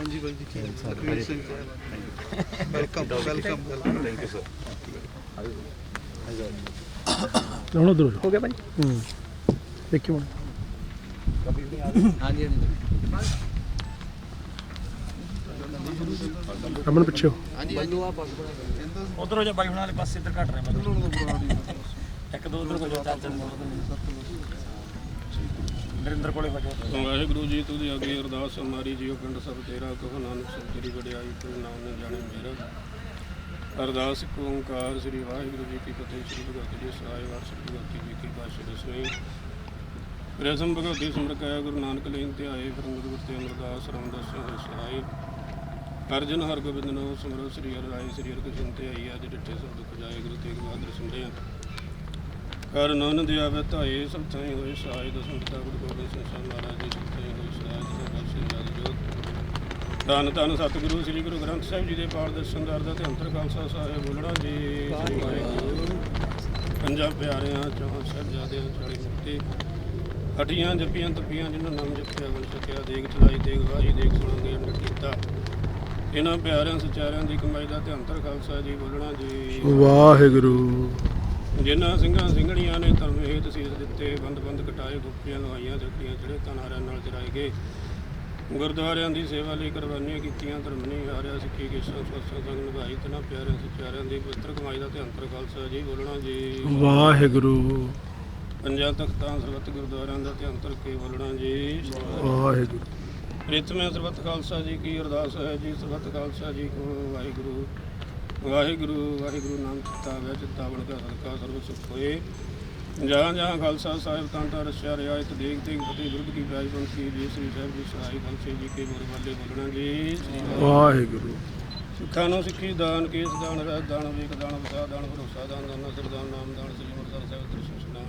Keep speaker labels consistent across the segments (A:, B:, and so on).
A: ਹਾਂਜੀ ਬਾਈ ਜੀ ਕੀ Lakhvir Singh welcome welcome welcome thank you sir
B: ਹੁਣ ਉਧਰ
C: ਹੋ ਗਿਆ ਭਾਈ
B: ਹੂੰ। ਦੇਖੀ ਹੁਣ।
C: ਹਾਂਜੀ
B: ਅਮਨ ਪਿੱਛੇ ਹੋ।
D: ਉਧਰੋਂ ਜੇ ਬਾਈ ਹੁਣਾਂ ਵਾਲੇ ਪਾਸੇ ਇੱਧਰ ਘਟ ਰਹੇ ਮਤਲਬ ਇੱਕ ਦੋ ਉਧਰ ਹੋ ਜਾ ਚਾਰ ਚਾਰ ਨਰਿੰਦਰ ਕੋਲੇ ਵਜੋ।
E: ਵਾਹਿਗੁਰੂ ਜੀ ਤੁਝੇ ਅੱਗੇ ਅਰਦਾਸ ਹਮਾਰੀ ਜੀਓ ਪਿੰਡ ਸਭ ਤੇਰਾ, ਕਹੋ ਨਾਨਕ ਸਭ ਤੇਰੀ ਵਡਿਆਈ, ਤੂੰ ਨਾਮ ਨੇ ਜਾਣੇ ਮੇਰਾ। ਅਰਦਾਸ ਇੱਕ ਓੰਕਾਰ ਸ੍ਰੀ ਵਾਹਿਗੁਰੂ ਜੀ ਕੀ ਫਤਿਹ, ਸ੍ਰੀ ਭਗਵਤੀ ਜੀ ਸਹਾਇ ਵਾਰ ਸ੍ਰੀ ਭਗਵਤੀ ਜੀ ਕੀ ਬਾਸ਼ੇ ਦਸਵੇਂ ਰਸਮ ਭਗਵਤੀ ਸਿਮਰ ਕਾਇਆ ਗੁਰੂ ਨਾਨਕ ਲੈਨ ਤੇ ਆਏ, ਫਿਰ ਗੁਰੂ ਤੇ ਅਮਰਦਾਸ ਰਾਮਦਾਸ ਹੋਏ ਸਹਾਇ ਅਰਜਨ ਹਰ ਗੋਬਿੰਦ ਨੋ ਸਿਮਰੋ ਸ੍ਰੀ ਹਰਿ ਰਾਏ ਸ੍ਰੀ ਹਰਿ ਕ੍ਰਿਸ਼ਨ ਤੇ ਆਈ, ਅੱਜ ਡਿੱਠੇ ਸਭ ਦੁਖ ਜਾਏ, ਗੁਰੂ ਤੇਗ ਬਹਾਦਰ ਸਿਮਰਿਆ ਕਰ ਨਨ ਦਿਆ ਵਤਾਏ ਸਭ ਥਾਈ ਹੋਏ ਸਹਾਇ ਦਸਮ ਪਿਤਾ ਗੁਰੂ ਗੋਬਿੰਦ ਸਿੰਘ ਸਾਹਿਬ ਮਹਾਰਾਜ ਜੀ ਸਭ ਥਾਈ ਹੋਏ ਸਹਾਇ ਦਸਮ ਪਾਤਸ਼ਾਹ ਜਗ ਜੋਤ ਧੰਨ ਧੰਨ ਸਤਿਗੁਰੂ, ਸ੍ਰੀ ਗੁਰੂ ਗ੍ਰੰਥ ਸਾਹਿਬ ਜੀ ਦੇ ਪਾਠ ਦਰਸ਼ਨ ਤੇ ਅੰਤਰ ਖਾਲਸਾ ਸਾਹਿਬ ਬੋਲਣਾ ਜੀ। ਸ੍ਰੀ ਵਾਹਿਗੁਰੂ ਪੰਜਾਂ ਪਿਆਰਿਆਂ, ਚੌਹਾਂ ਸਾਹਿਬਜ਼ਾਦਿਆਂ ਚਾਲੀ ਮੁਕਤੀ। ਹਟੀਆਂ ਜੱਪੀਆਂ, ਤਪੀਆਂ ਜਿਨ੍ਹਾਂ ਨਾਮ ਜਪਿਆ ਬਣ ਸਕਿਆ, ਦੇਖ ਚਲਾਈ, ਦੇਖ ਵਾਹੀ, ਦੇਖ ਸੁਣਾਂਗੇ ਅੰਡਰ ਕੀਤਾ। ਇਹਨਾਂ ਪਿਆਰਿਆਂ, ਸਚਾਰਿਆਂ ਦੀ ਕਮਾਈ ਦਾ ਤੇ ਅੰਤਰ ਖਾਲਸਾ ਜੀ ਬੋਲਣਾ ਜੀ।
B: ਵਾਹਿਗੁਰੂ।
E: ਜਿਨ੍ਹਾਂ ਸਿੰਘਾਂ ਸਿੰਘਣੀਆਂ ਨੇ ਧਰਮ ਹੇਤ ਸੀਸ ਦਿੱਤੇ ਬੰਦ ਬੰਦ ਕਟਾਏ ਗੁੱਪੀਆਂ ਲਵਾਈਆਂ ਜੱਟੀਆਂ ਚੜੇ ਤਨਾਰਿਆਂ ਨਾਲ ਚਰਾਏ ਗਏ। ਗੁਰਦੁਆਰਿਆਂ ਦੀ ਸੇਵਾ ਲਈ ਕੁਰਬਾਨੀਆਂ ਕੀਤੀਆਂ ਧਰਮ ਨਹੀਂ ਹਾਰਿਆ ਸਿੱਖੀ ਕੇ ਸਤਸੰਗ ਸੰਗ ਨਿਭਾਈ ਤਨਾ ਪਿਆਰਿਆਂ ਸਚਾਰਿਆਂ ਦੀ ਪਵਿੱਤਰ ਕਮਾਈ ਦਾ ਤੇ ਅੰਤਰ ਖਾਲਸਾ ਜੀ ਬੋਲਣਾ ਜੀ।
B: ਵਾਹਿਗੁਰੂ।
E: ਪੰਜਾਂ ਤਖਤਾਂ ਸਰਬੱਤ ਗੁਰਦੁਆਰਿਆਂ ਦਾ ਤੇ ਅੰਤਰ ਕੇ ਬੋਲਣਾ ਜੀ।
B: ਵਾਹਿਗੁਰੂ।
E: ਰਿਤਮੇ ਸਰਬੱਤ ਖਾਲਸਾ ਜੀ ਕੀ ਅਰਦਾਸ ਹੈ ਜੀ? ਸਰਬੱਤ ਖਾਲਸਾ ਜੀ ਕੋ ਵਾਹਿਗੁਰੂ। ਵਾਹਿਗੁਰੂ ਵਾਹਿਗੁਰੂ ਨਾਮ ਚਿੱਤਾ ਵੈ ਚਿੱਤਾ ਬਣ ਕੇ ਸਦਕਾ ਸਰਬ ਸੁਖ ਹੋਏ। ਜਹਾਂ ਜਹਾਂ ਖਾਲਸਾ ਸਾਹਿਬ ਕਾਂਟਾ ਰਸਿਆ ਰਿਆਇਤ ਦੇਖ ਦੇਖ ਫਤਿਹ ਵਿਰੁੱਧ ਕੀ ਪਿਆਈ ਬੰਸੀ ਜੀ ਸ੍ਰੀ ਸਾਹਿਬ ਜੀ ਸਹਾਈ ਖਾਲਸੇ ਜੀ ਕੇ ਗੁਰ ਵਾਲੇ ਬੋਲਣਾ ਜੀ ਸ੍ਰੀ ਵਾਹਿਗੁਰੂ। ਸਿੱਖਾਂ ਨੂੰ ਸਿੱਖੀ ਦਾਨ ਕੇਸ ਦਾਨ ਰਹਿ ਦਾਨ ਵੇਖ ਦਾਨ ਵਸਾ ਦਾਨ ਭਰੋਸਾ ਦਾਨ ਦਾਨ ਸਰਦਾਨ ਨਾਮ ਦਾਨ ਸ੍ਰੀ ਮੁਰਦਾਰ ਸਾਹਿਬ ਦਰਸ਼ਨ ਸੁਨਾਮ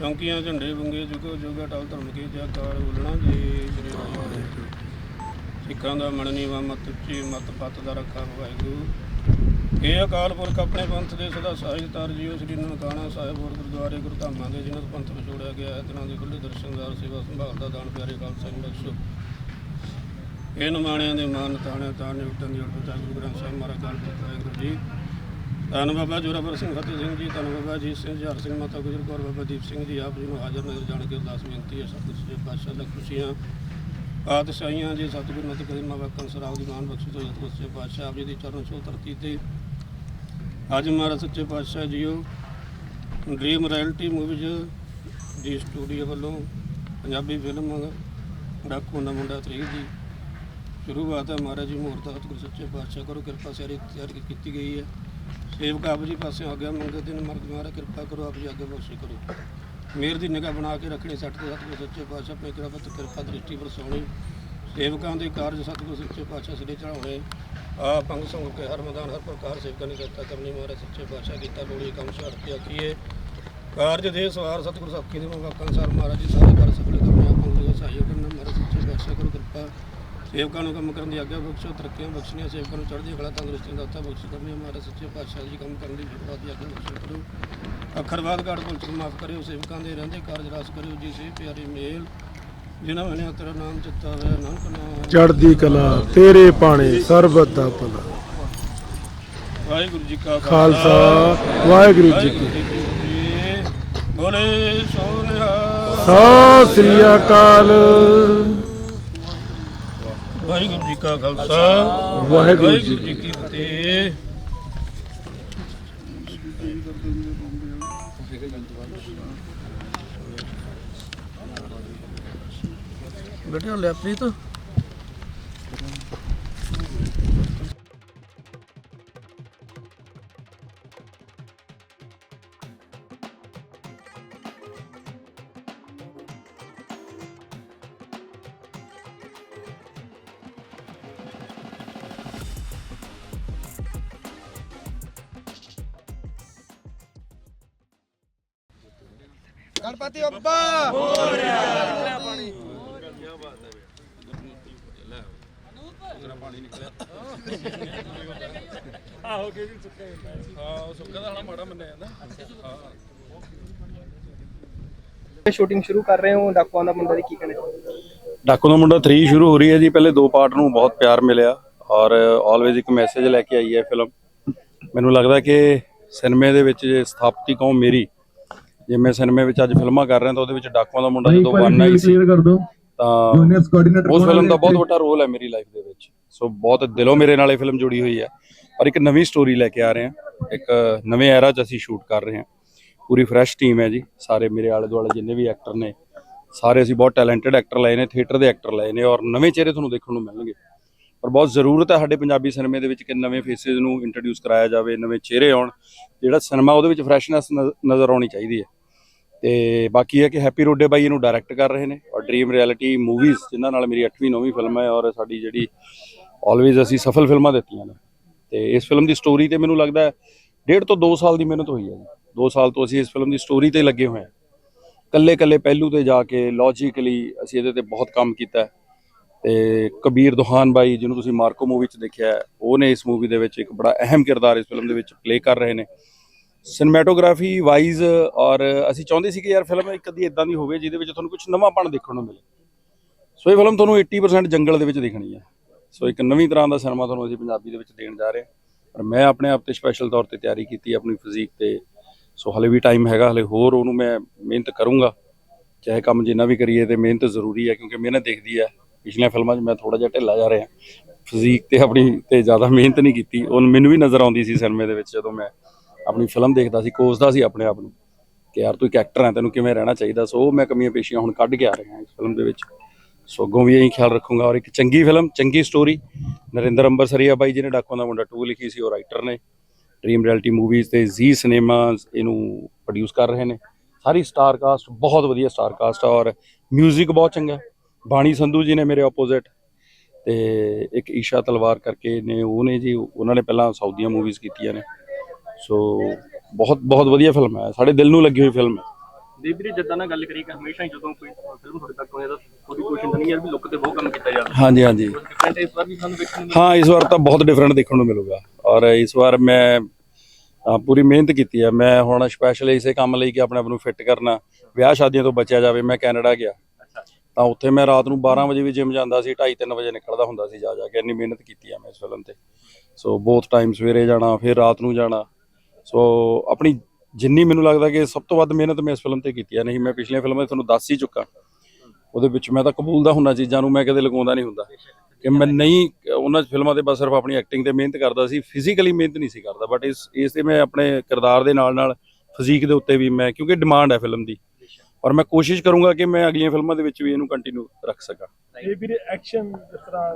E: ਚੌਂਕੀਆਂ ਝੰਡੇ ਵੰਗੇ ਜੁਗੋ ਜੁਗਾ ਟਲ ਧਰਮ ਕੀ ਜੈਕਾਰ ਬੋਲਣਾ ਜੀ ਸ੍ਰੀ ਵਾਹਿਗੁਰੂ। ਸਿੱਖਾਂ ਦਾ ਮਨ ਨੀਵਾ ਮਤ ਉੱਚੀ ਮਤ ਪੱਤ ਦਾ ਰੱਖਾ ਵਾਹਿਗੁਰੂ। ਇਹ ਅਕਾਲ ਪੁਰਖ ਆਪਣੇ ਪੰਥ ਦੇ ਸਦਾ ਸਾਹਿਬ ਤਰ ਜੀਓ, ਸ੍ਰੀ ਨਨਕਾਣਾ ਸਾਹਿਬ ਹੋਰ ਗੁਰਦੁਆਰੇ ਗੁਰਧਾਮਾਂ ਦੇ, ਜਿਨ੍ਹਾਂ ਤੋਂ ਪੰਥ ਵਿਛੋੜਿਆ ਗਿਆ ਹੈ, ਜਿਨ੍ਹਾਂ ਦੇ ਖੁੱਲੇ ਦਰਸ਼ਨਦਾਰ ਸੇਵਾ, ਸੰਭਾਲ ਦਾ ਦਾਨ ਪਿਆਰੇ ਖਾਲਸਾ ਸਿੰਘ ਬਖਸ਼ੋ। ਇਹ ਨਮਾਣਿਆਂ ਦੇ ਮਾਨ ਤਾਣੇ ਤਾਣੇ ਉੱਟਣ ਦੀ ਉਲਟ ਗੁਰੂ ਗ੍ਰੰਥ ਸਾਹਿਬ ਮਹਾਰਾਜ ਕਾਲ ਪੁਰਖ ਵਾਹਿਗੁਰੂ ਜੀ। ਧੰਨ ਬਾਬਾ ਜੋਰਾਵਰ ਸਿੰਘ, ਫਤਿਹ ਸਿੰਘ ਜੀ, ਧੰਨ ਬਾਬਾ ਜੀ ਸਿੰਘ ਹਰ ਸਿੰਘ, ਮਾਤਾ ਗੁਜਰ ਕੌਰ, ਬਾਬਾ ਦੀਪ ਸਿੰਘ ਜੀ, ਆਪ ਜੀ ਨੂੰ ਹਾਜ਼ਰ ਨਜ਼ਰ ਜਾਣ ਕੇ ਅਰਦਾਸ ਬੇਨਤੀ ਹੈ ਸਤਿ ਸ੍ਰੀ ਅਕਾਲ ਪਾਤਸ਼ਾਹ ਦਾ ਖੁਸ਼ੀਆਂ ਆਤਸ਼ਾਹੀਆਂ ਜੀ ਸਤਿਗੁਰ ਮਤਿ ਕਦੇ ਮਾ ਵਕਨ ਸਰਾਉ ਦੀ ਮਾਨ ਬਖਸ਼ਿਸ਼ ਹੋਈ ਸਤਿ ਸ੍ਰੀ ਪਾਤਸ਼ਾਹ ਆਪ ਜੀ ਦੀ ਚਰਨ ਛੋਹ ਧਰਤੀ ਤੇ। ਅੱਜ ਮਹਾਰਾਜ ਸੱਚੇ ਪਾਤਸ਼ਾਹ ਜੀਓ ਡ੍ਰੀਮ ਰਾਇਲਟੀ ਮੂਵੀਜ਼ ਦੀ ਸਟੂਡੀਓ ਵੱਲੋਂ ਪੰਜਾਬੀ ਫਿਲਮ ਡਾਕੂ ਦਾ ਮੁੰਡਾ ਤਰੀਕ ਦੀ ਸ਼ੁਰੂਆਤ ਹੈ। ਮਹਾਰਾਜ ਜੀ ਮੂਰਤ ਸਤਿਗੁਰ ਸੱਚੇ ਪਾਤਸ਼ਾਹ ਕਰੋ, ਕਿਰਪਾ ਸਾਰੀ ਤਿਆਰ ਕੀਤੀ ਗਈ ਹੈ। ਸੇਵਕ ਆਪ ਜੀ ਪਾਸੇ ਆਗਿਆ ਮੰਗਦੇ ਦਿਨ ਮਰਦ ਮਹਾਰਾਜ, ਕਿਰਪਾ ਕਰੋ, ਆਪ ਜੀ ਅੱਗੇ ਬਖਸ਼ੀ ਕਰੋ। ਮੇਰ ਦੀ ਨਿਗਾਹ ਬਣਾ ਕੇ ਰੱਖਣੀ ਸੱਠ ਤੇ ਸਤਿਗੁਰ ਸੱਚੇ ਪਾਤਸ਼ਾਹ ਆਪਣੇ ਕਿਰਪਾ, ਦ੍ਰਿਸ਼ਟੀ ਵਰਸਾਉਣੀ। ਸੇਵਕਾਂ ਦੇ ਕਾਰਜ ਸਤਿਗੁਰ ਸੱਚੇ ਪਾਤਸ਼ਾਹ, ਸਿਰੇ ਚੜਾਉਣੇ ਆ ਪੰਗ ਸੰਗ ਕੇ ਹਰ ਮੈਦਾਨ, ਹਰ ਪ੍ਰਕਾਰ ਸੇਵਕਾਂ ਨੇ ਕਰਤਾ ਕਰਨੀ, ਮਹਾਰਾਜ ਸੱਚੇ ਪਾਤਸ਼ਾਹ ਕੀਤਾ ਲੋੜੀ ਕੰਮ ਛੱਡ ਕੇ ਆਖੀਏ। ਕਾਰਜ ਦੇ ਸਵਾਰ ਸਤਿਗੁਰ ਸਾਖੀ ਦੇ ਵਾਕਾਂ ਅਨੁਸਾਰ ਮਹਾਰਾਜ ਜੀ, ਸਾਰੇ ਕਰ ਸਫਲ ਕਰਨੇ ਆਪਾਂ ਨੂੰ ਸਹਾਇਕ ਕਰਨਾ ਮਹਾਰਾਜ ਸੱਚੇ ਪਾਤਸ਼ਾਹ ਕਰੋ ਕਿਰਪਾ ਸੇਵਕਾਂ ਨੂੰ ਕੰਮ ਕਰਨ ਦੀ ਆਗਿਆ ਬਖਸ਼ੋ ਤਰੱਕੀਆਂ ਬਖਸ਼ਣੀਆਂ ਸੇਵਕਾਂ ਨੂੰ ਚੜ੍ਹਦੀ ਕਲਾ ਤੰਦਰੁਸਤੀ ਦਾਤਾ ਬਖਸ਼ ਕਰਨੀ ਮਹਾਰਾਜ ਸੱਚੇ ਪਾਤਸ਼ਾਹ ਜੀ ਕੰਮ ਕਰਨ ਦੀ ਸ਼ੁਰੂਆਤ ਦੀ ਆਗਿਆ ਬਖਸ਼ੋ ਕਰੋ। ਅੱਖਰਵਾਦ ਘਾਟ ਕੋਲ ਚੁਕ ਮਾਫ ਕਰਿਓ ਸੇਵਕਾਂ ਦੇ ਰਹਿੰਦੇ ਕਾਰਜ ਰਾਸ ਕਰਿਓ ਜੀ ਸੇ ਪਿਆਰੇ ਮੇਲ। ਜਿਨ੍ਹਾਂ ਮੈਨੇ ਤੇਰਾ ਨਾਮ ਚਿੱਤਾ ਹੋਇਆ ਨਾਨਕ ਨਾਮ
B: ਚੜ੍ਹਦੀ ਕਲਾ ਤੇਰੇ ਪਾਣੇ ਸਰਬਤ ਦਾ ਭਲਾ।
E: ਵਾਹਿਗੁਰੂ ਜੀ ਕਾ
B: ਖਾਲਸਾ। ਵਾਹਿਗੁਰੂ ਜੀ ਕੀ
E: ਬੋਲੇ ਸੋਨਿਹਾ
B: ਸਤਿ ਸ੍ਰੀ ਅਕਾਲ।
E: ਵਾਹਿਗੁਰੂ ਜੀ ਕਾ ਖਾਲਸਾ
B: ਵਾਹਿਗੁਰੂ ਜੀ
E: ਕੀ ਫਤਿਹ।
C: ਬੇਟੇ ਲੈ ਪ੍ਰੀਤ।
A: ਗਣਪਤੀ ਬੱਬਾ
D: ਆਹੋ ਕਿ ਜੀ ਸੁੱਕਾ
E: ਹਾਂ ਸੁੱਕਾ ਦਾ ਹਣਾ ਮਾੜਾ ਮੰਨਿਆ ਜਾਂਦਾ।
C: ਸ਼ੂਟਿੰਗ ਸ਼ੁਰੂ ਕਰ ਰਹੇ ਹੋ ਡਾਕੂਆਂ ਦਾ ਮੁੰਡਾ ਦੀ ਕੀ ਕਹਿਣਾ
F: ਡਾਕੂ ਦਾ ਮੁੰਡਾ 3 ਸ਼ੁਰੂ ਹੋ ਰਹੀ ਹੈ ਜੀ ਪਹਿਲੇ ਦੋ ਪਾਰਟ ਨੂੰ ਬਹੁਤ ਪਿਆਰ ਮਿਲਿਆ ਔਰ ਆਲਵੇਜ਼ ਇੱਕ ਮੈਸੇਜ ਲੈ ਕੇ ਆਈ ਹੈ ਫਿਲਮ ਮੈਨੂੰ ਲੱਗਦਾ ਕਿ ਸਿਨੇਮੇ ਦੇ ਵਿੱਚ ਜੇ ਸਥਾਪਤੀ ਕਹੂੰ ਮੇਰੀ ਜੇ ਮੈਂ ਸਿਨੇਮੇ ਵਿੱਚ ਅੱਜ ਫਿਲਮਾਂ ਕਰ ਰਿਹਾ ਤਾਂ ਉਹਦੇ ਵਿੱਚ ਡਾਕੂਆਂ ਦਾ ਮੁੰਡਾ ਜਦੋਂ ਵਨ ਆਈ ਸੀ
G: ਕਰ ਦੋ
F: ਤਾਂ
G: ਜੂਨੀਅਰਸ ਕੋਆਰਡੀਨੇਟਰ
F: ਉਸ ਫਿਲਮ ਦਾ ਬਹੁਤ ਵੱਡਾ ਰੋਲ ਹੈ ਮੇਰੀ ਲਾਈਫ ਦੇ ਵਿੱਚ। ਸੋ ਬਹੁਤ ਦਿਲੋਂ ਮੇਰੇ ਨਾਲ ਇਹ ਫਿਲਮ ਜੁੜੀ ਹੋਈ ਹੈ। ਔਰ ਇੱਕ ਨਵੀਂ ਸਟੋਰੀ ਲੈ ਕੇ ਆ ਰਹੇ ਹਾਂ। ਇੱਕ ਨਵੇਂ ਐਰਾ 'ਚ ਅਸੀਂ ਸ਼ੂਟ ਕਰ ਰਹੇ ਹਾਂ। ਪੂਰੀ ਫਰੈਸ਼ ਟੀਮ ਹੈ ਜੀ। ਸਾਰੇ ਮੇਰੇ ਆਲੇ ਦੁਆਲੇ ਜਿੰਨੇ ਵੀ ਐਕਟਰ ਨੇ ਸਾਰੇ ਅਸੀਂ ਬਹੁਤ ਟੈਲੈਂਟਡ ਐਕਟਰ ਲਏ ਨੇ ਥੀਏਟਰ ਦੇ ਐਕਟਰ ਲਏ ਨੇ ਔਰ ਨਵੇਂ ਚਿਹਰੇ ਤੁਹਾਨੂੰ ਦੇਖਣ ਨੂੰ ਮਿਲਣਗੇ। ਪਰ ਬਹੁਤ ਜ਼ਰੂਰਤ ਹੈ ਸਾਡੇ ਪੰਜਾਬੀ ਸਿਨੇਮੇ ਦੇ ਵਿੱਚ ਕਿ ਨਵੇਂ ਫੇਸਿਸ ਨੂੰ ਇੰਟਰੋਡਿਊਸ ਕਰਾਇਆ ਜਾਵੇ, ਨਵੇਂ ਚਿਹਰੇ ਆਉਣ, ਜਿਹੜਾ ਸਿਨੇਮਾ ਉਹਦੇ ਵਿੱਚ ਫਰੈਸ਼ਨੈਸ ਨਜ਼ਰ ਆਉਣੀ ਚਾਹੀਦੀ ਹੈ। ਤੇ ਬਾਕੀ ਹੈ ਕਿ ਹੈਪੀ ਰੋਡੇ ਬਾਈ ਇਹਨੂੰ ਡਾਇਰੈਕਟ ਕਰ ਰਹੇ ਨੇ ਔਰ ਡ੍ਰੀਮ ਰਿਐਲਿਟੀ ਮੂਵੀਜ਼ ਜਿਨ੍ਹਾਂ ਨਾਲ ਮੇਰੀ 8ਵੀਂ 9ਵੀਂ ਫਿਲਮ ਹੈ ਔਰ ਸਾਡੀ ਜਿਹੜੀ ਆਲਵੇਜ਼ ਅਸੀਂ ਸਫਲ ਫਿਲਮਾਂ ਦਿੱਤੀਆਂ ਨੇ। ਤੇ ਇਸ ਫਿਲਮ ਦੀ ਸਟੋਰੀ ਤੇ ਮੈਨੂੰ ਲੱਗਦਾ ਡੇਢ ਤੋਂ 2 ਸਾਲ ਦੀ ਮਿਹਨਤ ਹੋਈ ਹੈ ਜੀ। 2 ਸਾਲ ਤੋਂ ਅਸੀਂ ਇਸ ਫਿਲਮ ਦੀ ਸਟੋਰੀ ਤੇ ਲੱਗੇ ਹੋਏ ਹਾਂ। ਕੱਲੇ ਕੱਲੇ ਪਹਿਲੂ ਤੇ ਜਾ ਕੇ ਲੌਜੀਕਲੀ ਅਸੀਂ ਇਹਦੇ ਤੇ ਬਹੁਤ ਕੰਮ ਕੀਤਾ ਹੈ। ਤੇ ਕਬੀਰ ਦੁਹਾਨ ਬਾਈ ਜਿਹਨੂੰ ਤੁਸੀਂ ਮਾਰਕੋ ਮੂਵੀ 'ਚ ਦੇਖਿਆ ਉਹਨੇ ਇਸ ਮੂਵੀ ਦੇ ਵਿੱਚ ਇੱਕ ਬੜਾ ਅਹਿਮ ਕਿਰਦਾਰ ਇਸ ਫਿਲਮ ਦੇ ਵਿੱਚ ਪਲੇ ਕਰ ਰਹੇ ਨੇ। ਸਿਨੇਮੈਟੋਗ੍ਰਾਫੀ ਵਾਈਜ਼ ਔਰ ਅਸੀਂ ਚਾਹੁੰਦੇ ਸੀ ਕਿ ਯਾਰ ਫਿਲਮ ਇੱਕ ਅੱਧੀ ਇਦਾਂ ਦੀ ਹੋਵੇ ਜਿਹਦੇ ਵਿੱਚ ਤੁਹਾਨੂੰ ਕੁਝ ਨਵਾਂਪਣ ਦੇਖਣ ਨੂੰ ਮਿਲੇ। ਸੋ ਇਹ ਫਿਲਮ ਤੁਹਾਨੂੰ 80% ਜੰਗਲ ਦੇ ਵਿੱਚ ਦੇਖਣੀ ਹੈ। ਸੋ ਇੱਕ ਨਵੀਂ ਤਰ੍ਹਾਂ ਦਾ ਸਿਨੇਮਾ ਤੁਹਾਨੂੰ ਅਸੀਂ ਪੰਜਾਬੀ ਦੇ ਵਿੱਚ ਦੇਣ ਜਾ ਰਹੇ ਹਾਂ। ਪਰ ਮੈਂ ਆਪਣੇ ਆਪ ਤੇ ਸਪੈਸ਼ਲ ਤੌਰ ਤੇ ਤਿਆਰੀ ਕੀਤੀ ਆਪਣੀ ਫਿਜ਼ੀਕ ਤੇ। ਸੋ ਹਲੇ ਵੀ ਟਾਈਮ ਹੈਗਾ, ਹਲੇ ਹੋਰ ਉਹਨੂੰ ਮੈਂ ਮਿਹਨਤ ਕਰੂੰਗਾ। ਚਾਹੇ ਕੰਮ ਜਿੰਨਾ ਵੀ ਕਰੀਏ ਤੇ ਮਿਹਨਤ ਜ਼ਰੂਰੀ ਹੈ ਕਿਉਂਕਿ ਮਿਹਨਤ ਦੇਖਦੀ ਹੈ। ਪਿਛਲੀਆਂ ਫਿਲਮਾਂ 'ਚ ਮੈਂ ਥੋੜਾ ਜਿਹਾ ਢਿੱਲਾ ਜਾ ਰਿਹਾ। ਫਿਜ਼ੀਕ ਤੇ ਆਪਣੀ ਤੇ ਜ਼ਿਆਦਾ ਮਿਹਨਤ ਨਹੀਂ ਕੀਤੀ। ਉਹ ਮੈਨੂੰ ਵੀ ਨਜ਼ਰ ਆਉਂਦੀ ਸੀ ਸਿਨੇਮੇ ਦੇ ਵਿੱਚ ਜਦੋਂ ਮੈਂ ਆਪਣੀ ਫਿਲਮ ਦੇਖਦਾ ਸੀ, ਕੋਸਦਾ ਸੀ ਆਪਣੇ ਆਪ ਨੂੰ ਕਿ ਯਾਰ ਤੂੰ ਇੱਕ ਐਕਟਰ ਹੈ ਤੈਨੂੰ ਕਿਵੇਂ ਰਹਿਣਾ ਚਾਹੀਦਾ? ਸੋ ਉਹ ਮੈਂ ਕਮੀਆਂ ਪੇਸ਼ੀਆਂ ਹੁਣ ਕੱਢ ਕੇ ਆ ਰਿਹਾ ਇਸ ਫਿਲਮ ਦੇ ਵਿੱਚ। ਸੋ ਅੱਗੋਂ ਵੀ ਇਹੀ ਖਿਆਲ ਰੱਖੂੰਗਾ ਔਰ ਇੱਕ ਚੰਗੀ ਫਿਲਮ, ਚੰਗੀ ਸਟੋਰੀ ਨਰਿੰਦਰ ਅੰਬਰਸਰੀਆ ਬਾਈ ਜਿਹਨੇ ਡਾਕੂਆਂ ਦਾ ਮੁੰਡਾ 2 ਲਿਖੀ ਸੀ, ਉਹ ਰਾਈਟਰ ਨੇ। ਡ੍ਰੀਮ ਰਿਐਲਿਟੀ ਮੂਵੀਜ਼ ਤੇ ਜ਼ੀ ਸਿਨੇਮਾਸ ਇਹਨੂੰ ਪ੍ਰੋਡਿਊਸ ਕਰ ਰਹੇ ਨੇ। ਸਾਰੀ ਸਟਾਰ ਕਾਸਟ ਬਹੁਤ ਵਧੀਆ ਸਟਾਰ ਕਾਸਟ ਆ ਔਰ 뮤직 ਬਹੁਤ ਚੰਗਾ। ਬਾਣੀ ਸੰਧੂ ਜੀ ਨੇ ਮੇਰੇ ਆਪੋਜ਼ਿਟ ਤੇ ਇੱਕ ਈਸ਼ਾ ਤਲਵਾਰ ਕਰਕੇ ਨੇ ਉਹ ਨੇ ਜੀ ਉਹਨਾਂ ਨੇ ਪਹਿਲਾਂ ਸਾਊਦੀਆਂ ਮੂਵੀਜ਼ ਕੀਤੀਆਂ ਨੇ। ਸੋ ਬਹੁਤ ਬਹੁਤ ਵਧੀਆ ਫਿਲਮ ਹੈ। ਸਾਡੇ ਦਿਲ ਨੂੰ ਲੱਗੀ ਹੋਈ ਫਿਲਮ ਹੈ।
D: ਦੀਪ ਵੀਰੇ ਜਿੱਦਾਂ ਨਾਲ ਗੱਲ ਕਰੀ ਕਿ ਹਮੇਸ਼ਾ ਹੀ ਜਦੋਂ ਕੋਈ ਫਿਲਮ ਤੁਹਾਡੇ ਤੱਕ ਆਉਂਦੀ ਤਾਂ ਤੁਹਾਡੀ ਕੋਸ਼ਿਸ਼ ਨਹੀਂ ਯਾਰ ਵੀ ਲੁੱਕ ਤੇ ਬਹੁਤ ਕੰਮ ਕੀਤਾ ਜਾਵੇ
F: ਹਾਂਜੀ ਹਾਂਜੀ।
D: ਡਿਫਰੈਂਟ ਇਸ ਵਾਰ ਵੀ ਸਾਨੂੰ ਵੇਖਣ ਨੂੰ
F: ਹਾਂ ਇਸ ਵਾਰ ਤਾਂ ਬਹੁਤ ਡਿਫਰੈਂਟ ਦੇਖਣ ਨੂੰ ਮਿਲੂਗਾ। ਔਰ ਇਸ ਵਾਰ ਮੈਂ ਪੂਰੀ ਮਿਹਨਤ ਕੀਤੀ ਹੈ। ਮੈਂ ਹੁਣ ਸਪੈਸ਼ਲ ਇਸੇ ਕੰਮ ਲਈ ਕਿ ਆਪਣੇ ਆਪ ਨੂੰ ਫਿੱਟ ਕਰਨਾ। ਵਿਆਹ ਸ਼ਾਦੀਆਂ ਤੋਂ ਬਚਿਆ ਜਾਵੇ ਮੈਂ ਕੈਨੇਡਾ ਗਿਆ। ਤਾਂ ਉੱਥੇ ਮੈਂ ਰਾਤ ਨੂੰ 12 ਵਜੇ ਵੀ ਜਿਮ ਜਾਂਦਾ ਸੀ 2:30 3 ਵਜੇ ਨਿਕਲਦਾ ਹੁੰਦਾ ਸੀ ਜਾ ਜਾ ਕੇ, ਇੰਨੀ ਮਿਹਨਤ ਕੀਤੀ ਆ ਮੈਂ ਇਸ ਫਿਲਮ ਤੇ। ਸੋ ਬਹੁਤ ਟਾਈਮ ਸਵੇਰੇ ਜਾਣਾ, ਫਿਰ ਰਾਤ ਨੂੰ ਜਾਣਾ। ਸੋ ਆਪਣੀ ਜਿੰਨੀ ਮੈਨੂੰ ਲੱਗਦਾ ਕਿ ਸਭ ਤੋਂ ਵੱਧ ਮਿਹਨਤ ਮੈਂ ਇਸ ਫਿਲਮ ਤੇ ਕੀਤੀ ਹੈ ਨਹੀਂ ਮੈਂ ਪਿਛਲੀਆਂ ਫਿਲਮਾਂ ਤੁਹਾਨੂੰ ਦੱਸ ਹੀ ਚੁੱਕਾ। ਉਹਦੇ ਵਿੱਚ ਮੈਂ ਤਾਂ ਕਬੂਲਦਾ ਹੁੰਦਾ, ਚੀਜ਼ਾਂ ਨੂੰ ਮੈਂ ਕਦੇ ਲਗਾਉਂਦਾ ਨਹੀਂ ਹੁੰਦਾ। ਕਿ ਮੈਂ ਨਹੀਂ, ਉਹਨਾਂ ਫਿਲਮਾਂ ਤੇ ਬਸ ਸਿਰਫ ਆਪਣੀ ਐਕਟਿੰਗ ਤੇ ਮਿਹਨਤ ਕਰਦਾ ਸੀ ਫਿਜ਼ੀਕਲੀ ਮਿਹਨਤ ਨਹੀਂ ਸੀ ਕਰਦਾ। ਬਟ ਇਸ ਇਸ ਤੇ ਮੈਂ ਆਪਣੇ ਕਿਰਦਾਰ ਦੇ ਨਾਲ ਨਾਲ ਫਿਜ਼ੀਕ ਦੇ ਉੱਤੇ ਵੀ ਮੈਂ, ਕਿਉਂਕਿ ਡਿਮਾਂਡ ਹੈ ਫਿਲਮ ਦੀ। ਔਰ ਮੈਂ ਕੋਸ਼ਿਸ਼ ਕਰੂੰਗਾ ਕਿ ਮੈਂ ਅਗਲੀਆਂ ਫਿਲਮਾਂ ਦੇ ਵਿੱਚ ਵੀ ਇਹਨੂੰ ਕੰਟੀਨਿਊ ਰੱਖ ਸਕਾਂ।
B: ਇਹ ਵੀਰੇ ਐਕਸ਼ਨ ਜਿਸ ਤਰ੍ਹਾਂ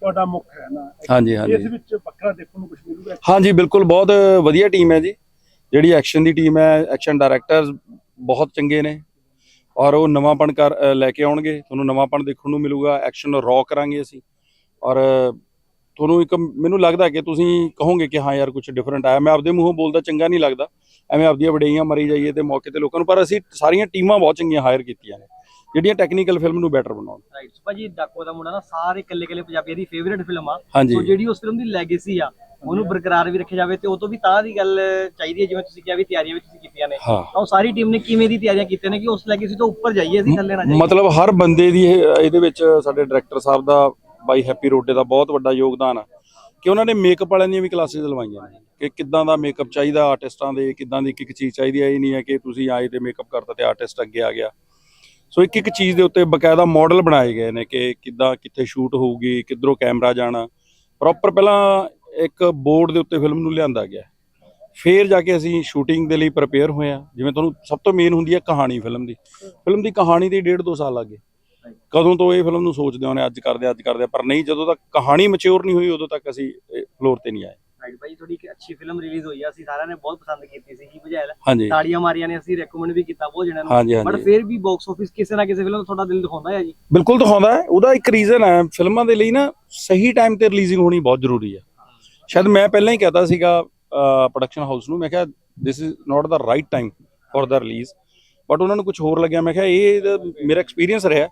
B: ਤੁਹਾਡਾ ਮੁੱਖ ਹੈ ਨਾ
F: ਹਾਂਜੀ
B: ਇਸ
F: ਹਾਂਜੀ
B: ਵਿੱਚ ਵੱਖਰਾ ਦੇਖਣ ਨੂੰ ਕੁਝ ਮਿਲੂਗਾ?
F: ਹਾਂਜੀ ਬਿਲਕੁਲ ਬਹੁਤ ਵਧੀਆ ਟੀਮ ਹੈ ਜੀ। ਜਿਹੜੀ ਐਕਸ਼ਨ ਦੀ ਟੀਮ ਹੈ ਐਕਸ਼ਨ ਡਾਇਰੈਕਟਰਸ ਬਹੁਤ ਚੰਗੇ ਨੇ। ਔਰ ਉਹ ਨਵਾਂਪਣ ਕਰ ਲੈ ਕੇ ਆਉਣਗੇ। ਤੁਹਾਨੂੰ ਨਵਾਂਪਣ ਦੇਖਣ ਨੂੰ ਮਿਲੂਗਾ। ਐਕਸ਼ਨ ਰੌ ਕਰਾਂਗੇ ਅਸੀਂ। ਔਰ ਤੁਹਾਨੂੰ ਇੱਕ ਮੈਨੂੰ ਲੱਗਦਾ ਕਿ ਤੁਸੀਂ ਕਹੋਗੇ ਕਿ ਹਾਂ ਯਾਰ ਕੁਝ ਡਿਫਰੈਂਟ ਆਇਆ। ਮੈਂ ਆਪਦੇ ਮੂੰਹੋਂ ਬੋਲਦਾ ਚੰਗਾ ਨਹੀਂ ਲੱਗਦਾ। ਐਵੇਂ ਆਪਦੀਆਂ ਵਡਿਆਈਆਂ ਮਰੀ ਜਾਈਏ ਤੇ ਮੌਕੇ ਤੇ ਲੋਕਾਂ ਨੂੰ ਪਰ ਅਸੀਂ ਸਾਰੀਆਂ ਟੀਮਾਂ ਬਹੁਤ ਚੰਗੀਆਂ ਹਾਇਰ ਕੀਤੀਆਂ ਨੇ ਜਿਹੜੀਆਂ ਟੈਕਨੀਕਲ ਫਿਲਮ ਨੂੰ ਬੈਟਰ ਬਣਾਉਣ।
H: ਰਾਈਟ ਭਾਜੀ ਡਾਕੋ ਦਾ ਮੁੰਡਾ ਨਾ ਸਾਰੇ ਇਕੱਲੇ ਇਕੱਲੇ ਪੰਜਾਬੀਆਂ ਦੀ ਫੇਵਰਿਟ ਫਿਲਮ ਆ। ਸੋ ਜਿਹੜੀ ਉਸ ਫਿਲਮ ਦੀ ਲੈਗੇਸੀ ਆ ਉਹਨੂੰ ਬਰਕਰਾਰ ਵੀ ਰੱਖਿਆ ਜਾਵੇ ਤੇ ਉਹ ਤੋਂ ਵੀ ਤਾਂ ਦੀ ਗੱਲ ਚਾਹੀਦੀ ਹੈ ਜਿਵੇਂ ਤੁਸੀਂ ਕਿਹਾ ਵੀ ਤਿਆਰੀਆਂ ਵੀ ਤੁਸੀਂ ਕੀਤੀਆਂ ਨੇ। ਤਾਂ ਉਹ ਸਾਰੀ ਟੀਮ ਨੇ ਕਿਵੇਂ ਦੀ ਤਿਆਰੀਆਂ ਕੀਤੀਆਂ ਨੇ ਕਿ ਉਸ ਲੈਗੇਸੀ ਤੋਂ ਉੱਪਰ ਜਾਈਏ ਅਸੀਂ ਥੱਲੇ ਨਾ ਜਾਈਏ?
F: ਮਤਲਬ ਹਰ ਬੰਦੇ ਦੀ ਇਹ- ਇਹਦੇ ਵਿੱਚ ਸਾਡੇ ਡਾਇਰੈਕਟਰ ਸਾਹਿਬ ਦਾ ਬਾਈ ਹੈਪੀ ਰੋਡੇ ਦਾ ਬਹੁਤ ਵੱਡਾ ਯੋਗਦਾਨ ਆ ਕਿ ਉਹਨਾਂ ਨੇ ਮੇਕਅਪ ਵਾਲਿਆਂ ਦੀਆਂ ਵੀ ਕਲਾਸਿਸ ਲਵਾਈਆਂ ਨੇ। ਕਿ ਕਿੱਦਾਂ ਦਾ ਮੇਕਅਪ ਚਾਹੀਦਾ ਆਰਟਿਸਟਾਂ ਦੇ ਕਿੱਦਾਂ ਦੀ ਇੱਕ ਇੱਕ ਚੀਜ਼ ਚਾਹੀਦੀ ਹੈ ਇਹ ਨਹੀਂ ਹੈ ਕਿ ਤੁਸੀਂ ਆਏ ਤੇ ਮੇਕਅਪ ਕਰਤਾ ਤੇ ਆਰਟਿਸਟ ਅੱਗੇ ਆ ਗਿਆ। ਸੋ ਇੱਕ ਇੱਕ ਚੀਜ਼ ਦੇ ਉੱਤੇ ਬਕਾਇਦਾ ਮਾਡਲ ਬਣਾਏ ਗਏ ਨੇ ਕਿ ਕਿੱਦਾਂ ਕਿੱਥੇ ਸ਼ੂਟ ਹੋਊਗੀ ਕਿੱਧਰੋਂ ਕੈਮਰਾ ਜਾਣਾ। ਪ੍ਰੋਪਰ ਪਹਿਲਾਂ ਇੱਕ ਬੋਰਡ ਦੇ ਉੱਤੇ ਫਿਲਮ ਨੂੰ ਲਿਆਂਦਾ ਗਿਆ। ਫੇਰ ਜਾ ਕੇ ਅਸੀਂ ਸ਼ੂਟਿੰਗ ਦੇ ਲਈ ਪ੍ਰਪੇਅਰ ਹੋਏ ਆ ਜਿਵੇਂ ਤੁਹਾਨੂੰ ਸਭ ਤੋਂ ਮੇਨ ਹੁੰਦੀ ਹੈ ਕਹਾਣੀ ਫਿਲਮ ਦੀ। ਫਿਲਮ ਦੀ ਕਹਾਣੀ ਤੇ ਡੇਢ ਦੋ ਸਾਲ ਲੱਗੇ। ਕਦੋਂ ਤੋਂ ਇਹ ਫਿਲਮ ਨੂੰ ਸੋਚਦੇ ਹੋਣੇ ਅੱਜ ਕਰਦੇ ਅੱਜ ਕਰਦੇ। ਹਾਂ, ਪਰ ਨਹੀਂ ਜਦੋਂ ਤੱਕ ਕਹਾਣੀ ਮੈਚੁਰ ਨਹੀਂ ਹੋਈ ਉਦੋਂ ਤੱਕ ਅਸੀਂ ਫਲੋਰ ਤੇ ਨਹੀਂ ਆਏ।
H: ਹਾਈਡ ਬਾਈ ਤੁਹਾਡੀ ਇੱਕ ਅੱਛੀ ਫਿਲਮ ਰਿਲੀਜ਼ ਹੋਈ ਆ। ਅਸੀਂ ਸਾਰਿਆਂ ਨੇ ਬਹੁਤ ਪਸੰਦ ਕੀਤੀ ਸੀ ਜੀ
F: ਭਜੈਲ
H: ਤਾੜੀਆਂ ਮਾਰੀਆਂ ਨੇ ਅਸੀਂ ਰეკਮੈਂਡ ਵੀ ਕੀਤਾ ਬਹੁਤ ਜਣਿਆਂ ਨੂੰ। ਬਟ ਫਿਰ ਵੀ ਬਾਕਸ ਆਫਿਸ ਕਿਸੇ ਨਾ ਕਿਸੇ ਫਿਲਮ ਤੁਹਾਡਾ ਦਿਲ ਦਿਖਾਉਂਦਾ ਹੈ ਜੀ?
F: ਬਿਲਕੁਲ ਦਿਖਾਉਂਦਾ ਹੈ। ਉਹਦਾ ਇੱਕ ਰੀਜ਼ਨ ਹੈ ਫਿਲਮਾਂ ਦੇ ਲਈ ਨਾ ਸਹੀ ਟਾਈਮ ਤੇ ਰਿਲੀਜ਼ਿੰਗ ਹੋਣੀ ਬਹੁਤ ਜ਼ਰੂਰੀ ਹੈ। ਸ਼ਾਇਦ ਮੈਂ ਪਹਿਲਾਂ ਹੀ ਕਹਤਾ ਸੀਗਾ ਪ੍ਰੋਡਕਸ਼ਨ ਹਾਊਸ ਨੂੰ। ਮੈਂ ਕਿਹਾ this is not the right time for the release but ਉਹਨਾਂ ਨੂੰ ਕੁਝ ਹੋਰ ਲੱਗਿਆ। ਮੈਂ ਕਿਹਾ ਇਹ ਮੇਰਾ ਐਕਸਪੀਰੀਅੰਸ ਰਿਹਾ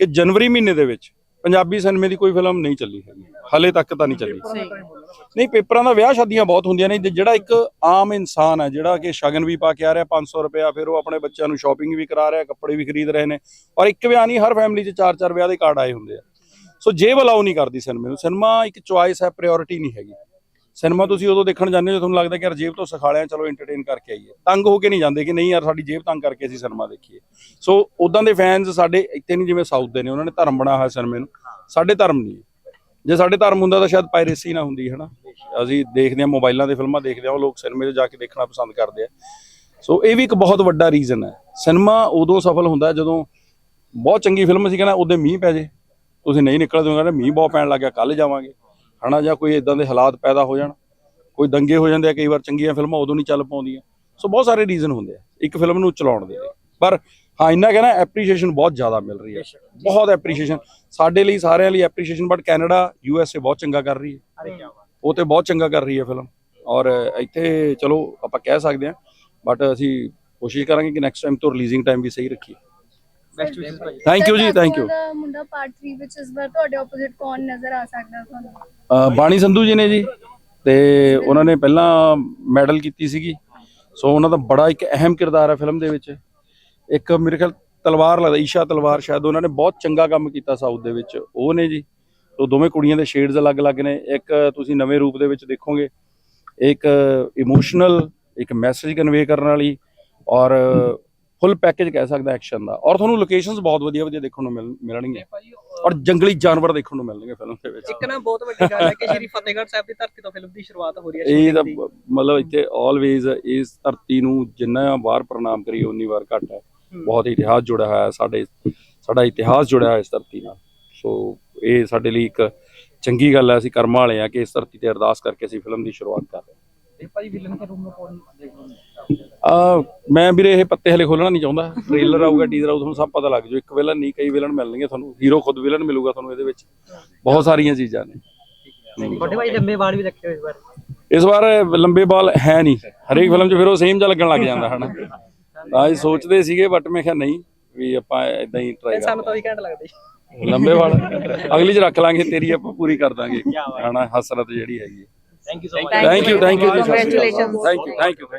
F: ਕਿ ਜਨਵਰੀ ਮਹੀਨੇ ਦੇ ਵਿੱਚ ਪੰਜਾਬੀ ਸਿਨੇਮੇ ਦੀ ਕੋਈ ਫਿਲਮ ਨਹੀਂ ਚੱਲੀ ਹੈਗੀ। ਹਲੇ ਤੱਕ ਤਾਂ ਨਹੀਂ ਚੱਲੀ। ਨਹੀਂ ਪੇਪਰਾਂ ਦਾ ਵਿਆਹ ਸ਼ਾਦੀਆਂ ਬਹੁਤ ਹੁੰਦੀਆਂ ਨੇ ਜਿਹੜਾ ਇੱਕ ਆਮ ਇਨਸਾਨ ਹੈ ਜਿਹੜਾ ਕਿ ਸ਼ਗਨ ਵੀ ਪਾ ਕੇ ਆ ਰਿਹਾ 500 ਰੁਪਇਆ ਫਿਰ ਉਹ ਆਪਣੇ ਬੱਚਿਆਂ ਨੂੰ ਸ਼ਾਪਿੰਗ ਵੀ ਕਰਾ ਰਿਹਾ ਕੱਪੜੇ ਵੀ ਖਰੀਦ ਰਹੇ ਨੇ। ਔਰ ਇੱਕ ਵਿਆਹ ਨਹੀਂ ਹਰ ਫੈਮਿਲੀ 'ਚ ਚਾਰ ਚਾਰ ਵਿਆਹ ਦੇ ਕਾਰਡ ਆਏ ਹੁੰਦੇ ਆ। ਸੋ ਜੇਬ ਅਲਾਉ ਨਹੀਂ ਕਰਦੀ ਸਿਨੇਮੇ ਨੂੰ। ਸਿਨੇਮਾ ਇੱਕ ਚੁਆਇਸ ਹੈ ਪ੍ਰਾਇੋਰਟੀ ਨਹੀਂ ਹੈਗੀ। ਸਿਨੇਮਾ ਤੁਸੀਂ ਉਦੋਂ ਦੇਖਣ ਜਾਂਦੇ ਹੋ ਤੁਹਾਨੂੰ ਲੱਗਦਾ ਕਿ ਯਾਰ ਜੇਬ ਤੋਂ ਸਿਖਾਲਿਆ ਚਲੋ ਐਂਟਰਟੇਨ ਕਰਕੇ ਆਈਏ। ਤੰਗ ਹੋ ਕੇ ਨਹੀਂ ਜਾਂਦੇ ਕਿ ਨਹੀਂ ਯਾਰ ਸਾਡੀ ਜੇਬ ਤੰਗ ਕਰਕੇ ਅਸੀਂ ਸਿਨੇਮਾ ਦੇਖੀਏ। ਸੋ ਉਦਾਂ ਦੇ ਫੈਨਸ ਸਾਡੇ ਇੱਥੇ ਨਹੀਂ ਜਿਵੇਂ ਸਾਊਥ ਦੇ ਨੇ, ਉਹਨਾਂ ਨੇ ਧਰਮ ਬਣਾਇਆ ਹੋਇਆ ਸਿਨੇਮੇ ਨੂੰ। ਸਾਡੇ ਧਰਮ ਨਹੀਂ ਜੇ ਸਾਡੇ ਧਰਮ ਹੁੰਦਾ ਤਾਂ ਸ਼ਾਇਦ ਪਾਇਰੇਸੀ ਨਾ ਹੁੰਦੀ, ਹਨਾ? ਅਸੀਂ ਦੇਖਦੇ ਹਾਂ ਮੋਬਾਈਲਾਂ ਦੇ ਫਿਲਮਾਂ ਦੇਖਦੇ ਹਾਂ, ਉਹ ਲੋਕ ਸਿਨੇਮੇ 'ਚ ਜਾ ਕੇ ਦੇਖਣਾ ਪਸੰਦ ਕਰਦੇ ਆ। ਸੋ ਇਹ ਵੀ ਇੱਕ ਬਹੁਤ ਵੱਡਾ ਰੀਜ਼ਨ ਹੈ। ਸਿਨੇਮਾ ਉਦੋਂ ਸਫਲ ਹੁੰਦਾ ਜਦੋਂ ਬਹੁਤ ਚੰਗੀ ਫਿਲਮ ਸੀ ਕਹਿੰਦਾ ਉਹਦੇ ਮੀਂਹ ਪੈ ਜੇ। ਤੁਸੀਂ ਨਹੀਂ ਨਿਕਲਦੇ ਹੋ ਕਹਿੰਦੇ ਮੀਂਹ ਬਹੁਤ ਪੈਣ ਲੱਗਿਆ ਕੱਲ ਜਾਵਾਂਗੇ। ਹਨਾ ਜਾਂ ਕੋਈ ਇਦਾਂ ਦੇ ਹਾਲਾਤ ਪੈਦਾ ਹੋ ਜਾਣ ਕੋਈ ਦੰਗੇ ਹੋ ਜਾਂਦੇ ਆ ਕਈ ਵਾਰ ਚੰਗੀਆਂ ਫਿਲਮਾਂ ਉਦੋਂ ਨਹੀਂ ਚੱਲ ਪਾਉਂਦੀਆਂ। ਸੋ ਬਹੁਤ ਸਾਰੇ ਰੀਜ਼ਨ ਹੁੰਦੇ ਆ ਇੱਕ ਫਿਲਮ ਨੂੰ ਚਲਾਉਣ ਦੇ ਲਈ। ਪਰ ਹਾਂ ਇੰਨਾ ਕਹਿਣਾ ਐਪਰੀਸ਼ੀਏਸ਼ਨ ਬਹੁਤ ਜ਼ਿਆਦਾ ਮਿਲ ਰਹੀ ਹੈ ਬਹੁਤ ਐਪਰੀਸ਼ੀਏਸ਼ਨ ਸਾਡੇ ਲਈ ਸਾਰਿਆਂ ਲਈ appreciation but Canada U S A ਬਹੁਤ ਚੰਗਾ ਕਰ ਰਹੀ ਹੈ। ਉਹ ਤੇ ਬਹੁਤ ਚੰਗਾ ਕਰ ਰਹੀ ਹੈ ਫਿਲਮ ਔਰ ਇੱਥੇ ਚਲੋ ਆਪਾਂ ਕਹਿ ਸਕਦੇ ਹਾਂ ਬਟ ਅਸੀਂ ਕੋਸ਼ਿਸ਼ ਕਰਾਂਗੇ ਕਿ ਨੈਕਸਟ ਟਾਈਮ ਤੋਂ ਰਿਲੀਜ਼ਿੰਗ ਟਾਈਮ ਵੀ ਸਹੀ ਰੱਖੀਏ।
H: ਬੈਸਟ ਵਿਸ਼ੇਸ ਭਾਜੀ
F: ਥੈਂਕ ਯੂ ਜੀ ਥੈਂਕ ਯੂ
G: ਮੁੰਡਾ ਪਾਰਟ 3 ਵਿੱਚ ਇਸ ਵਾਰ ਤੁਹਾਡੇ ਆਪੋਜ਼ਿਟ ਕੌਣ ਨਜ਼ਰ ਆ ਸਕਦਾ ਤੁਹਾਨੂੰ?
F: ਬਾਣੀ ਸੰਧੂ ਜੀ ਨੇ ਜੀ, ਤੇ ਉਹਨਾਂ ਨੇ ਪਹਿਲਾਂ ਮੈਡਲ ਕੀਤੀ ਸੀਗੀ। ਸੋ ਉਹਨਾਂ ਦਾ ਬੜਾ ਇੱਕ ਅਹਿਮ ਕਿਰਦਾਰ ਹੈ ਫਿਲਮ ਦੇ ਵਿੱਚ। ਇੱਕ ਮੇਰੇ ਖਿਆਲ ਤਲਵਾਰ ਲੱਗਦਾ, ਈਸ਼ਾ ਤਲਵਾਰ ਸ਼ਾਇਦ ਉਹਨਾਂ ਨੇ ਬਹੁਤ ਚੰਗਾ ਕੰਮ ਕੀਤਾ ਸਾਊਥ ਦੇ ਵਿੱਚ। ਉਹ ਨੇ ਜੀ, ਸੋ ਦੋਵੇਂ ਕੁੜੀਆਂ ਦੇ ਸ਼ੇਡਸ ਅਲੱਗ-ਅਲੱਗ ਨੇ। ਇੱਕ ਤੁਸੀਂ ਨਵੇਂ ਰੂਪ ਦੇ ਵਿੱਚ ਦੇਖੋਗੇ, ਇੱਕ ਇਮੋਸ਼ਨਲ ਇੱਕ ਮੈਸੇਜ ਕਨਵੇ ਕਰਨ ਵਾਲੀ ਔਰ ਫੁੱਲ ਪੈਕੇਜ ਕਹਿ ਸਕਦਾ ਐਕਸ਼ਨ ਦਾ। ਔਰ ਤੁਹਾਨੂੰ ਲੋਕੇਸ਼ਨਸ ਬਹੁਤ ਵਧੀਆ ਵਧੀਆ ਦੇਖਣ ਨੂੰ ਮਿਲ- ਮਿਲਣਗੀਆਂ। ਔਰ ਜੰਗਲੀ ਜਾਨਵਰ ਦੇਖਣ ਨੂੰ ਮਿਲਣਗੇ ਫਿਲਮ ਦੇ ਵਿੱਚ।
H: ਇੱਕ ਨਾ ਬਹੁਤ ਵੱਡੀ ਗੱਲ ਹੈ ਕਿ ਸ਼੍ਰੀ ਫਤਿਹਗੜ੍ਹ ਸਾਹਿਬ ਦੀ ਧਰਤੀ ਤੋਂ ਫਿਲਮ ਦੀ ਸ਼ੁਰੂਆਤ ਹੋ ਰਹੀ ਹੈ
F: ਇਹ ਤਾਂ। ਮਤਲਬ ਇੱਥੇ ਆਲਵੇਜ਼ ਇਸ ਧਰਤੀ ਨੂੰ ਜਿੰਨਾ ਵਾਰ ਪ੍ਰਣਾਮ ਕਰੀਏ ਉਨੀ ਵਾਰ ਘੱਟ ਹੈ। ਬਹੁਤ ਇਤਿਹਾਸ ਜੁੜਿਆ ਹੋਇਆ ਹੈ ਸਾਡੇ ਸਾਡਾ ਇਤਿਹਾਸ ਜੁੜਿਆ ਹੋਇਆ ਇਸ ਧਰਤੀ ਨਾਲ। ਸੋ ਇਹ ਸਾਡੇ ਲਈ ਇੱਕ ਚੰਗੀ ਗੱਲ ਹੈ ਅਸੀਂ ਕਰਮਾਂ ਵਾਲੇ ਆ ਕਿ ਇਸ ਧਰਤੀ ਤੇ ਅਰਦਾਸ ਕਰਕੇ ਅਸੀਂ ਫਿਲਮ ਦੀ ਸ਼ੁਰੂਆਤ ਕਰ ਰਹੇ
H: ਇਹ ਭਾਜੀ ਵਿਲਨ ਦੇ ਰੂਮ ਨੂੰ ਕੌਣ
F: ਹਾਂ ਆ ਮੈਂ ਵੀਰੇ ਇਹ ਪੱਤੇ ਹਲੇ ਖੋਲਣਾ ਨਹੀਂ ਚਾਹੁੰਦਾ। ਟ੍ਰੇਲਰ ਆਊਗਾ ਟੀਜ਼ਰ ਆਊ ਤੁਹਾਨੂੰ ਸਭ ਪਤਾ ਲੱਗ ਜਾਊ। ਇੱਕ ਵਿਲਨ ਨਹੀਂ ਕਈ ਵਿਲਨ ਮਿਲਣਗੇ ਤੁਹਾਨੂੰ। ਹੀਰੋ ਖੁਦ ਵਿਲਨ ਮਿਲੂਗਾ ਤੁਹਾਨੂੰ ਇਹਦੇ ਵਿੱਚ। ਬਹੁਤ ਸਾਰੀਆਂ ਚੀਜ਼ਾਂ ਨੇ।
H: ਤੁਹਾਡੇ ਭਾਈ ਲੰਬੇ ਵਾਲ ਵੀ ਰੱਖੇ ਹੋਏ ਇਸ ਵਾਰ।
F: ਇਸ ਵਾਰ ਲੰਬੇ ਬਾਲ ਹੈ ਨਹੀਂ। ਹਰੇਕ ਫਿਲਮ 'ਚ ਫਿਰ ਉਹ ਸੇਮ ਜਿਹਾ ਲੱਗਣ ਲੱਗ ਜਾਂਦਾ ਹਨਾ? ਤਾਂ ਇਹ ਸੋਚਦੇ ਸੀਗੇ ਬਟ ਮੈਂ ਕਿਹਾ ਨਹੀਂ ਵੀ ਆਪਾਂ ਇਦਾਂ ਹੀ ਟਰਾਈ
H: ਸਾਨੂੰ ਤਾਂ ਵੀ ਘੈਂਟ ਲੱਗਦੇ।
F: ਲੰਬੇ ਵਾਲ ਅਗਲੀ 'ਚ ਰੱਖ ਲਾਂਗੇ ਤੇਰੀ ਆਪਾਂ ਪੂਰੀ ਕਰ ਦਾਂਗੇ। ਹਨਾ ਹਸਰਤ ਜਿਹੜੀ ਹੈਗੀ
H: thank you so much
F: thank you thank you ਜੀ. Thank you thank you